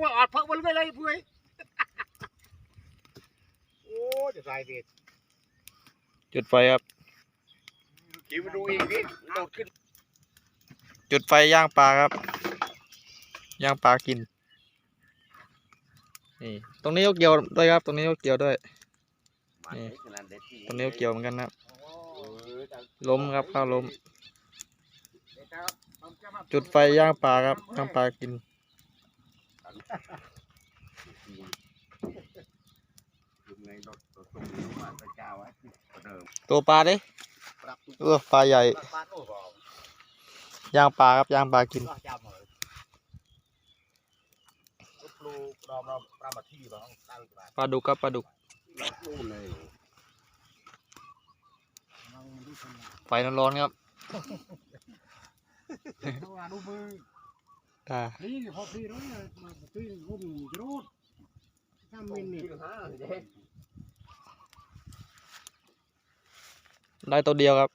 ว่าอดเพิ่งมันเลยเลยเพื่อยโอ้จะใส่เบ็ดจุดไฟครับคิวมาดูอีกนิดโดดขึ้นจุดไฟย่างปลาครับ ย่างปลากิน นี่ ตรงนี้ก็เกี่ยวด้วยครับ ตรงนี้ก็เกี่ยวด้วย นี่ ตรงนี้ก็เกี่ยวเหมือนกันนะครับล้มครับข้าวล้ม จุดไฟย่างปลาครับย่างปลากิน ตัวปลาดิเออปลาใหญ่ย่างปลาครับย่างปลากินปลูกรอมรอมปลามาที่บ้างตั้งบาทปลาดุกครับปลาดุกนู่นเลยไฟร้อนๆครับดูมือ ตานี่พอพี่ร้อยมาพี่รุ่นรูดถ้ามินนี่ได้ตัวเดียวครับ